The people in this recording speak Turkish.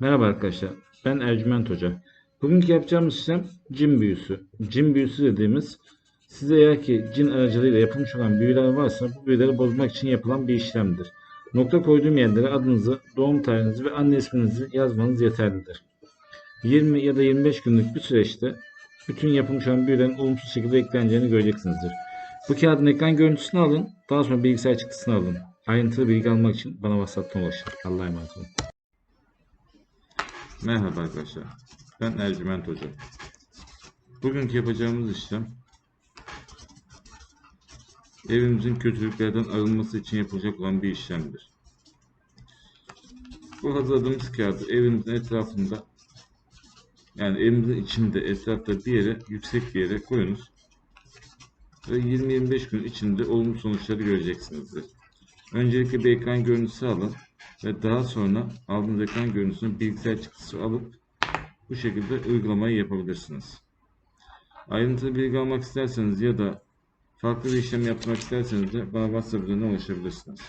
Merhaba arkadaşlar, ben Ercüment Hoca. Bugünkü yapacağımız işlem cin büyüsü. Cin büyüsü dediğimiz, size eğer ki cin aracılığıyla yapılmış olan büyüler varsa bu büyüleri bozmak için yapılan bir işlemdir. Nokta koyduğum yerlere adınızı, doğum tarihinizi ve anne isminizi yazmanız yeterlidir. 20 ya da 25 günlük bir süreçte bütün yapılmış olan büyülerin olumsuz şekilde ekleneceğini göreceksinizdir. Bu kağıdın ekran görüntüsünü alın, daha sonra bilgisayar çıktısını alın. Ayrıntılı bilgi almak için bana WhatsApp'tan ulaşın. Allah'a emanet olun. Merhaba arkadaşlar. Ben Ercüment Hoca. Bugünkü yapacağımız işlem evimizin kötülüklerden arınması için yapılacak olan bir işlemdir. Bu hazırladığımız kağıdı evinizin etrafında yani evimizin içinde etrafta bir yere yüksek bir yere koyunuz ve 20-25 gün içinde olumlu sonuçları göreceksinizdir. Öncelikle bir ekran görüntüsü alın ve daha sonra aldığınız ekran görüntüsünü bilgisayar çıktısı alıp bu şekilde uygulamayı yapabilirsiniz. Ayrıntılı bilgi almak isterseniz ya da farklı bir işlem yapmak isterseniz de bana WhatsApp üzerinden ulaşabilirsiniz.